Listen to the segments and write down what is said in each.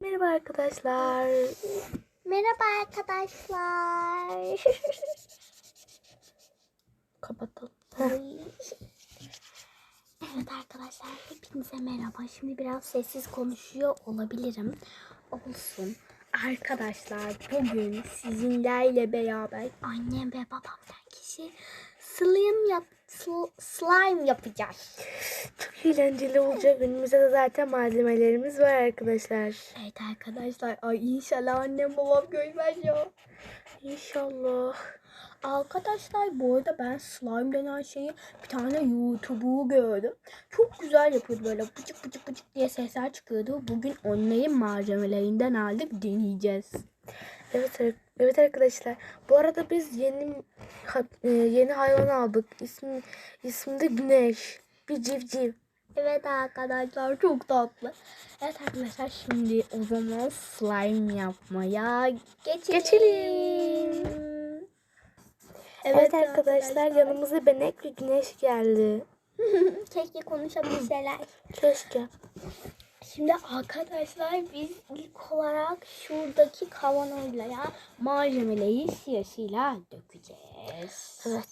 Merhaba arkadaşlar. Merhaba arkadaşlar. Kapatalım. evet arkadaşlar hepinize merhaba. Şimdi biraz sessiz konuşuyor olabilirim. Olsun. Arkadaşlar bugün sizinlerle beraber annem ve babamdan kişi slime yap sl- slime yapacağız. Çok eğlenceli olacak. Önümüzde de zaten malzemelerimiz var arkadaşlar. Evet arkadaşlar ay inşallah annem babam görmez ya. İnşallah. Arkadaşlar bu arada ben slime denen şeyi bir tane YouTube'u gördüm. Çok güzel yapıyordu böyle bıcık bıcık bıcık diye sesler çıkıyordu. Bugün onların malzemelerinden aldık deneyeceğiz. Evet, evet arkadaşlar. Bu arada biz yeni e, yeni hayvan aldık. İsmi ismi de Güneş. Bir civciv. Evet arkadaşlar çok tatlı. Evet arkadaşlar şimdi o zaman slime yapmaya geçelim. Geçelim. Evet, arkadaşlar yanımıza Benek ve Güneş geldi. Keşke konuşabilseler. Keşke. Şimdi arkadaşlar biz ilk olarak şuradaki kavanozlara malzemeleri sırasıyla dökeceğiz. Evet.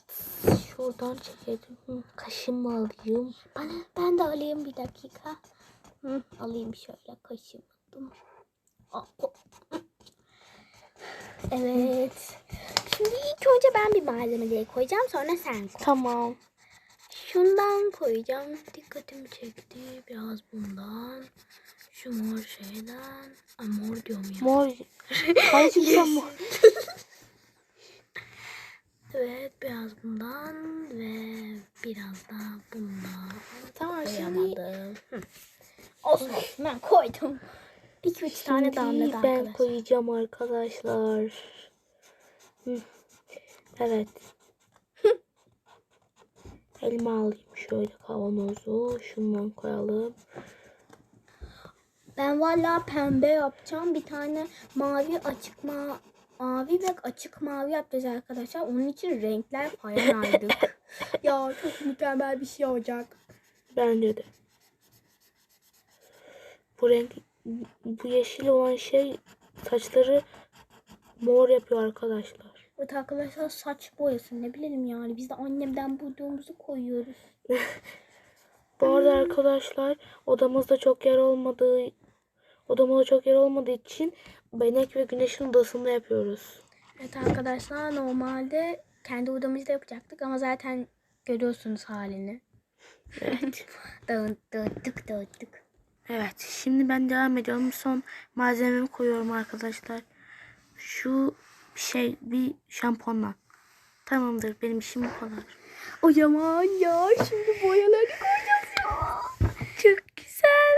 Şuradan çekelim. Kaşımı alayım. Bana ben de alayım bir dakika. Hı, alayım şöyle o- Evet. Şimdi ilk önce ben bir malzemeleri koyacağım sonra sen koy. Tamam. Şundan koyacağım. Dikkatimi çekti. Biraz bundan. Şu mor şeyden. Ay mor diyorum ya. Mor. Kardeşim sen mor. Evet biraz bundan ve biraz da bundan. Tamam şimdi Koyamadım. Olsun ben koydum. 2-3 tane Şimdi ben arkadaşlar. koyacağım arkadaşlar. Hı. Evet. Elma alayım şöyle kavanozu. Şundan koyalım. Ben valla pembe yapacağım. Bir tane mavi açık ma mavi ve açık mavi yapacağız arkadaşlar. Onun için renkler falan aldık. ya çok mükemmel bir şey olacak. Bence de. Bu renk bu yeşil olan şey saçları mor yapıyor arkadaşlar. Evet arkadaşlar saç boyası ne bilelim yani. Biz de annemden bulduğumuzu koyuyoruz. Bu arada arkadaşlar odamızda çok yer olmadığı odamızda çok yer olmadığı için Benek ve Güneş'in odasında yapıyoruz. Evet arkadaşlar normalde kendi odamızda yapacaktık ama zaten görüyorsunuz halini. Evet. Dağıt, dağıttık dağıttık. Evet, şimdi ben devam ediyorum. Son malzememi koyuyorum arkadaşlar. Şu bir şey bir şampuanla. Tamamdır benim işim bu kadar. O yaman ya şimdi boyaları koyacağız ya. Çok güzel.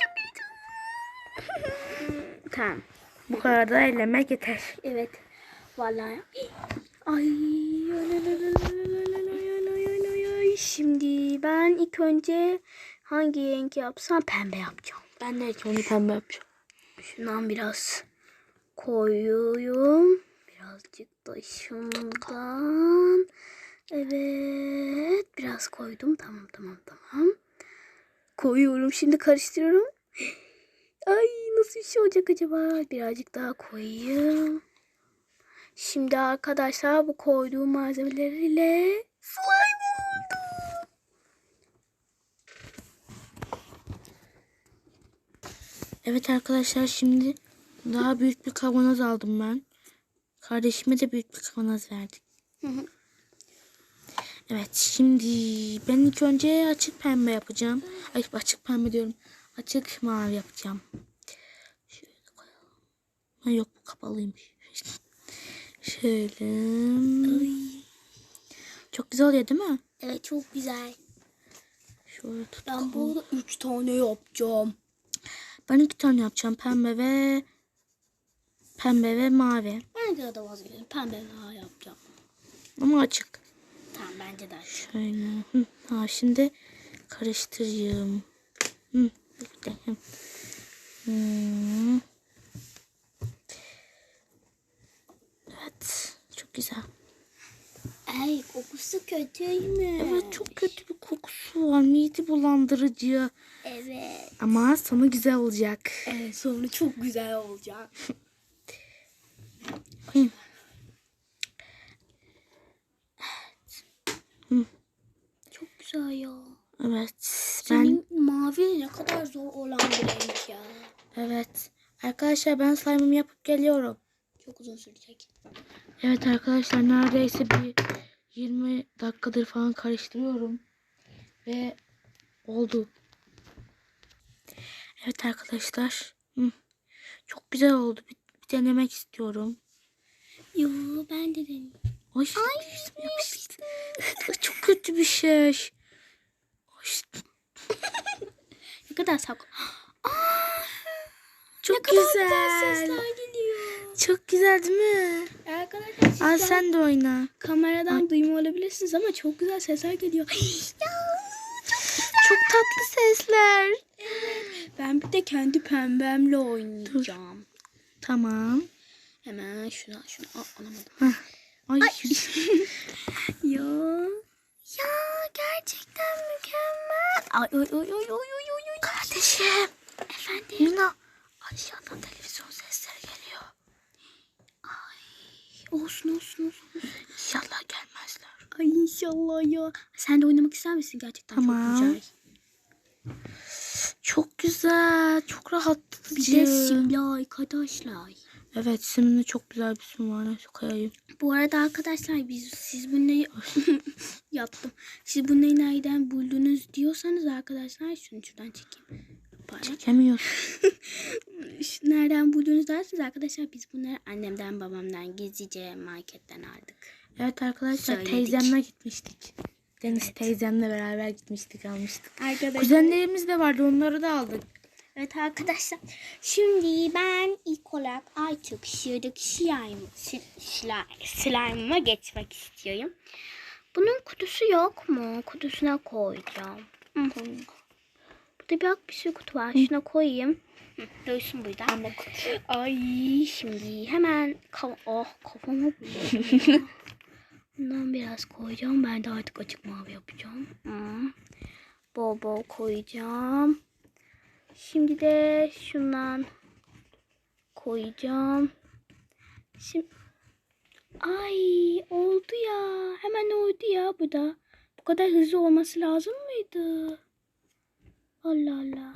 Çok heyecanlı. tamam. Bu kadar da eğlenmek yeter. Evet. Vallahi. Ay. Şimdi ben ilk önce hangi renk yapsam pembe yapacağım. Ben de ilk pembe yapacağım. Şundan biraz koyuyorum. Birazcık da şundan. Evet. Biraz koydum. Tamam tamam tamam. Koyuyorum. Şimdi karıştırıyorum. Ay nasıl bir şey olacak acaba? Birazcık daha koyayım. Şimdi arkadaşlar bu koyduğum malzemeleriyle slime oldu. Evet arkadaşlar şimdi daha büyük bir kavanoz aldım ben. Kardeşime de büyük bir kavanoz verdik. Hı hı. Evet şimdi ben ilk önce açık pembe yapacağım. Ay açık pembe diyorum. Açık mavi yapacağım. Şöyle koyalım. Ha, yok bu kapalıymış. Şöyle. Çok güzel oluyor değil mi? Evet çok güzel. Şöyle tut. Ben burada 3 tane yapacağım. Ben iki tane yapacağım. Pembe ve pembe ve mavi. Bence de vazgeçelim. Pembe daha yapacağım. Ama açık. Tamam bence de açacağım. Şöyle. Hı. Ha, şimdi karıştırayım. Hı. Bekle. Hı. Hmm. Evet. Çok güzel. Ay kokusu kötü mü? Evet çok kötü bir kokusu var. Mide bulandırıcı. Evet. Ama sonu güzel olacak. Evet sonu çok güzel olacak. Hı. Çok güzel ya. Evet. Ben Senin mavi ne kadar zor olan bir renk ya. evet. Arkadaşlar ben slime'ımı yapıp geliyorum. Çok uzun sürecek. Evet arkadaşlar neredeyse bir 20 dakikadır falan karıştırıyorum. Ve oldu. Evet arkadaşlar. Hı. Çok güzel oldu. Bir, bir denemek istiyorum. Yo ben de deneyim. Ay, yapıştı, yapıştı. Çok kötü bir şey. Ay, Ne kadar sak. çok Ne kadar güzel. güzel sesler geliyor. Çok güzel değil mi? Arkadaşlar siz Al sen de oyna. kameradan duymuyor olabilirsiniz ama çok güzel sesler geliyor. ya, Çok tatlı sesler. ben bir de kendi pembemle oynayacağım. Tamam. Hemen şuna şunu Aa, alamadım. Heh. Ay, Ya. Ya gerçekten mükemmel. Ay oy oy oy oy oy oy. oy. kardeşim. Efendim. Mina. Aşağıdan televizyon sesleri geliyor. Olsun olsun olsun. İnşallah gelmezler. Ay inşallah ya. Sen de oynamak ister misin gerçekten? Tamam. Çok güzel. Çok güzel. Çok Bir rahatlatıcı. de simli arkadaşlar. Evet simde çok güzel bir sim var. Neyse koyayım. Bu arada arkadaşlar biz siz bunu yaptım. Siz bunu nereden buldunuz diyorsanız arkadaşlar şunu şuradan çekeyim. Şu Nereden buldunuz derseniz arkadaşlar biz bunları annemden babamdan gizlice marketten aldık. Evet arkadaşlar Söyledik. teyzemle gitmiştik. Deniz teyzemle beraber gitmiştik almıştık. Arkadaşlar. Kuzenlerimiz de vardı onları da aldık. Evet arkadaşlar. Şimdi ben ilk olarak artık şuradaki slime, slime, slime'ıma geçmek istiyorum. Bunun kutusu yok mu? Kutusuna koyacağım. Hı. Burada bir bir sürü kutu var. Şuna koyayım. Hı, Dursun burada. Ay şimdi hemen kav oh kafama. Bundan biraz koyacağım. Ben de artık açık mavi yapacağım. Hı. Bol bol koyacağım. Şimdi de şundan koyacağım. Şimdi Ay oldu ya. Hemen oldu ya bu da. Bu kadar hızlı olması lazım mıydı? Allah Allah.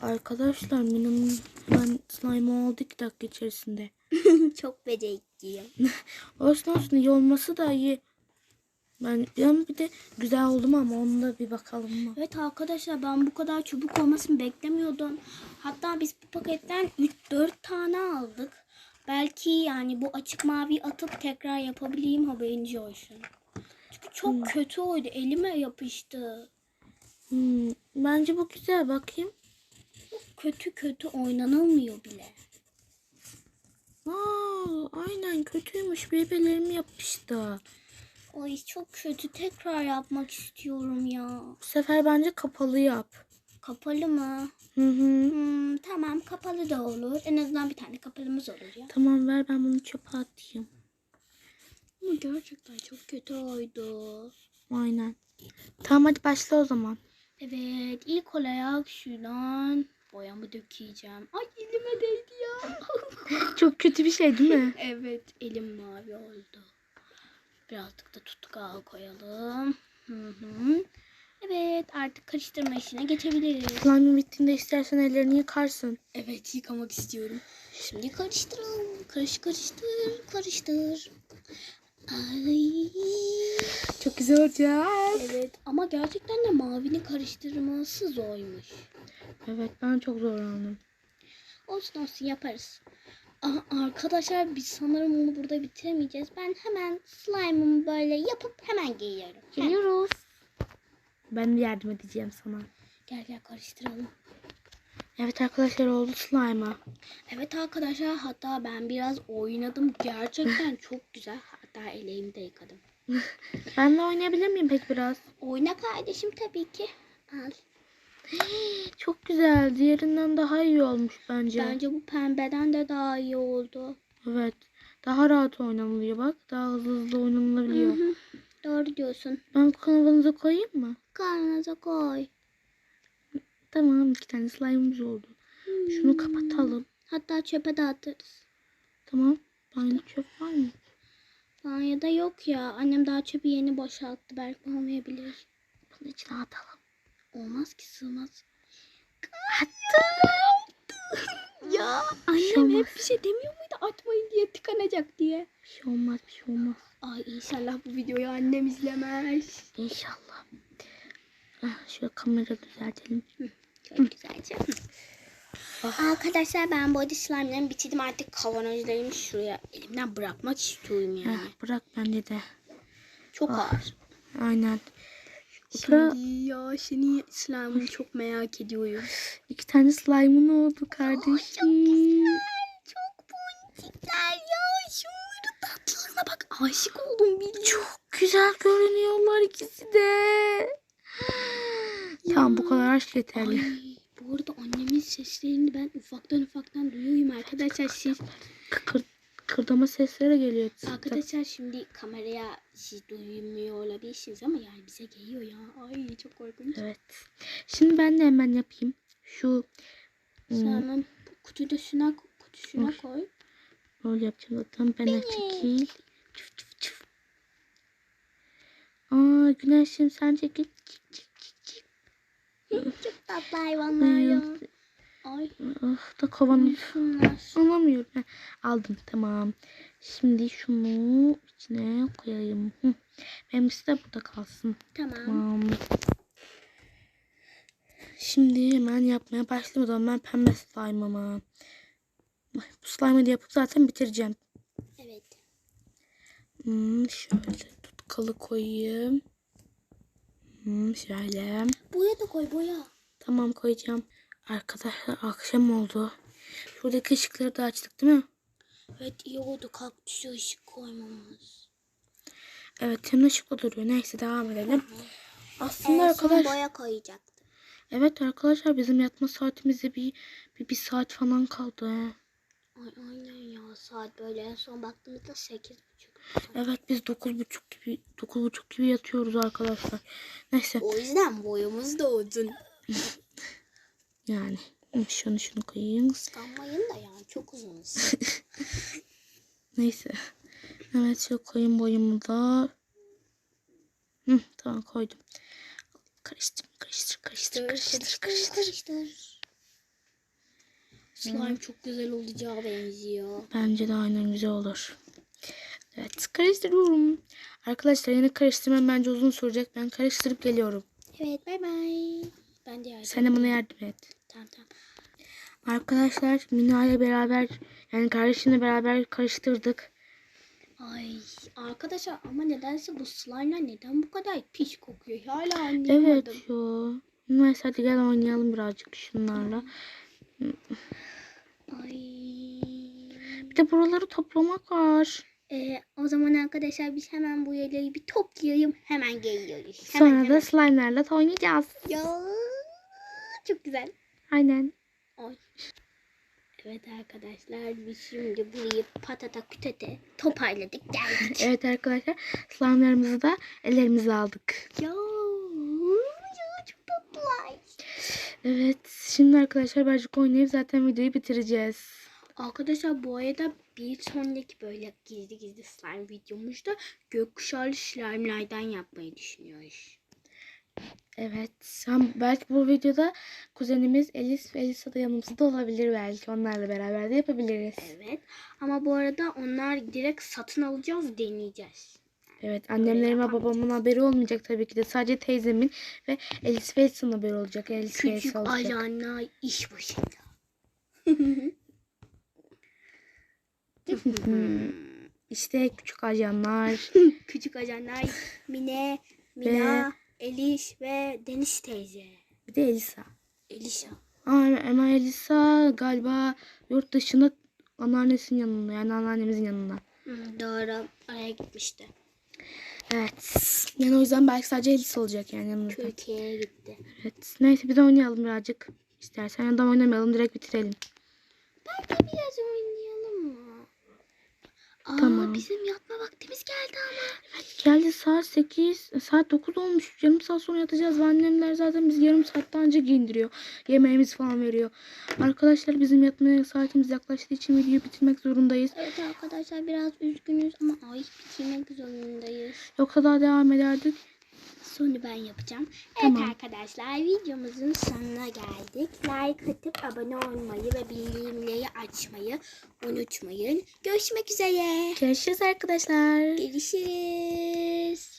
Arkadaşlar benim ben slime oldu iki dakika içerisinde. Çok becerikliyim. Olsun olsun iyi olması da iyi. Ben, ben bir de güzel oldum ama onu da bir bakalım mı? Evet arkadaşlar ben bu kadar çubuk olmasını beklemiyordum. Hatta biz bu paketten 3-4 tane aldık. Belki yani bu açık mavi atıp tekrar yapabileyim haberiniz olsun. Çünkü çok kötü oldu. Elime yapıştı. Hmm, bence bu güzel bakayım. Kötü kötü oynanılmıyor bile. Aa, aynen kötüymüş. Bebeğlerim yapıştı. Ay çok kötü. Tekrar yapmak istiyorum ya. Bu sefer bence kapalı yap. Kapalı mı? Hı hı. Hmm, tamam kapalı da olur. En azından bir tane kapalımız olur ya. Tamam ver ben bunu çöpe atayım. Ama gerçekten çok kötü oldu. Aynen. Tamam hadi başla o zaman. Evet ilk olarak şuradan boyamı dökeceğim. Ay elime değdi ya. Çok kötü bir şey değil mi? evet elim mavi oldu. Birazcık da tutkal koyalım. Hı hı. Evet artık karıştırma işine geçebiliriz. Slime bittiğinde istersen ellerini yıkarsın. Evet yıkamak istiyorum. Şimdi karıştıralım. Karış karıştır karıştır. Ay. Çok güzel olacak. Evet ama gerçekten de mavinin karıştırması zormuş. Evet ben çok zorlandım. Olsun olsun yaparız. Arkadaşlar biz sanırım onu burada bitiremeyeceğiz. Ben hemen slime'ımı böyle yapıp hemen giyiyorum. Geliyoruz. Ben yardım edeceğim sana. Gel gel karıştıralım. Evet arkadaşlar oldu slime'a. Evet arkadaşlar hatta ben biraz oynadım. Gerçekten çok güzel. Hatta eleğimi de yıkadım. Ben de oynayabilir miyim peki biraz? Oyna kardeşim tabii ki. Al. Çok güzel. Diğerinden daha iyi olmuş bence. Bence bu pembeden de daha iyi oldu. Evet. Daha rahat oynanılıyor bak. Daha hızlı hızlı oynanılabiliyor. Hı hı. Doğru diyorsun. Ben kanavanıza koyayım mı? Karnınıza koy. Tamam iki tane slime'ımız oldu. Şunu kapatalım. Hatta çöpe dağıtırız. Tamam. Banyo çöp var mı? Banyoda yok ya. Annem daha çöpü yeni boşalttı. Belki olmayabilir. Bunun içine atalım. Olmaz ki sığmaz. Ya. Annem hep bir şey demiyor muydu atmayın diye tıkanacak diye. Bir şey olmaz bir şey olmaz. Ay inşallah bu videoyu annem izlemez. İnşallah. Ah, şöyle kamera düzeltelim. Çok güzelce. Arkadaşlar ben arada slime'larımı bitirdim. Artık kavanozlarımı şuraya elimden bırakmak istiyorum yani. Heh, bırak bence de. Çok ağır. Aynen. Şimdi ya seni slime'ını çok merak ediyorum. iki tane slime'ın oldu kardeşim. Çok boncuklar ya. Şunların tatlılığına bak. Aşık oldum bildim. Çok güzel görünüyorlar ikisi de. Tamam bu kadar aşk yeterli. Ay, bu arada annemin seslerini ben ufaktan ufaktan duyuyorum arkadaşlar. Siz Kıkır, kırdama sesleri geliyor. arkadaşlar şimdi kameraya siz duymuyor olabilirsiniz ama yani bize geliyor ya. Ay çok korkunç. Evet. Şimdi ben de hemen yapayım. Şu hmm, Sen kutuda şuna kutusuna Oy. koy. Böyle yapacağım zaten. Ben de çekil. Çıf çıf çıf. Aa güneşim sen çekil. Çık çık çık çık. Çok tatlı hayvanlar ya. Ay Ah da kavanoz. şunlar. Alamıyorum. Heh, aldım tamam. Şimdi şunu içine koyayım. Hı. Benimkisi de burada kalsın. Tamam. Tamam. Şimdi hemen yapmaya zaman ben pembe slime ama. Bu slime'ı yapıp zaten bitireceğim. Evet. Hmm, şöyle tutkalı koyayım. Hmm, şöyle. Boya da koy boya. Tamam koyacağım. Arkadaşlar akşam oldu. Şuradaki ışıkları da açtık değil mi? Evet iyi oldu kaktüse ışık koymamız. Evet hem de ışıklı duruyor. Neyse devam edelim. Aslında En arkadaş boya koyacaktım. evet arkadaşlar bizim yatma saatimize bir, bir, bir saat falan kaldı. Ay aynen ya saat böyle en son baktığımızda sekiz buçuk. Evet biz dokuz buçuk gibi dokuz buçuk gibi yatıyoruz arkadaşlar. Neyse O yüzden boyamız da uzun. yani şunu şunu koyayım. Kıskanmayın da yani çok uzun. Neyse. Evet şu koyun boyumu da. Hı, tamam koydum. Karıştır karıştır karıştır karıştır karıştır. karıştır. Slime çok güzel olacağı benziyor. Bence de aynen güzel olur. Evet karıştırıyorum. Arkadaşlar yine karıştırmam bence uzun sürecek. Ben karıştırıp geliyorum. Evet bay bay. Ben de yardım Sen de bana yardım et. Tamam tamam. Arkadaşlar Mina ile beraber yani kardeşimle beraber karıştırdık. Ay arkadaşlar ama nedense bu slime'lar neden bu kadar pis kokuyor? Hala anlayamadım. Evet ya. Neyse hadi gel oynayalım birazcık şunlarla. Ay. Bir de buraları toplamak var. Ee, o zaman arkadaşlar biz hemen bu yerleri bir toplayalım. Hemen geliyoruz. Hemen, Sonra hemen. da slime'larla oynayacağız. Ya çok güzel. Aynen. Ay. Evet arkadaşlar biz şimdi burayı patata kütete toparladık geldik. Evet arkadaşlar slime'larımızı da ellerimize aldık. ya, ya çok tatlılar. Evet şimdi arkadaşlar birazcık oynayıp zaten videoyu bitireceğiz. Arkadaşlar bu arada bir sonraki böyle gizli gizli slime videomuzda gökkuşağlı slime'lardan yapmayı düşünüyoruz. Evet. Belki bu videoda kuzenimiz Elis ve Elisa da yanımızda olabilir belki. Onlarla beraber de yapabiliriz. Evet ama bu arada onlar direkt satın alacağız deneyeceğiz. Evet ve yapamayacağız. babamın haberi olmayacak tabii ki de. Sadece teyzemin ve Elis ve Elisa'nın haberi olacak. Elis ve Küçük Elisa olacak. ajanlar iş başında. İşte küçük ajanlar. Küçük ajanlar Mine, Mina, Eliş ve Deniz teyze. bir de Elisa. Elişa. Aa, ama Elisa galiba yurt dışında anneannesinin yanında yani anneannemizin yanında. Hı, doğru. Oraya gitmişti. Evet. Yani o yüzden belki sadece Elisa olacak yani yanımızda. Türkiye'ye gitti. Evet. Neyse biz de oynayalım birazcık. İstersen ya da oynamayalım direkt bitirelim. Belki biraz oynayalım? Aa, Tamam. bizim yatma vaktimiz geldi ama. Geldi saat 8, saat 9 olmuş. Yarım saat sonra yatacağız ve annemler zaten biz yarım saatten önce giyindiriyor. Yemeğimiz falan veriyor. Arkadaşlar bizim yatmaya saatimiz yaklaştığı için videoyu bitirmek zorundayız. Evet arkadaşlar biraz üzgünüz ama ay bitirmek zorundayız. Yoksa daha devam ederdik. Sonu ben yapacağım. Tamam. Evet arkadaşlar videomuzun sonuna geldik. Like atıp abone olmayı ve bildirimleri açmayı unutmayın. Görüşmek üzere. Görüşürüz arkadaşlar. Görüşürüz.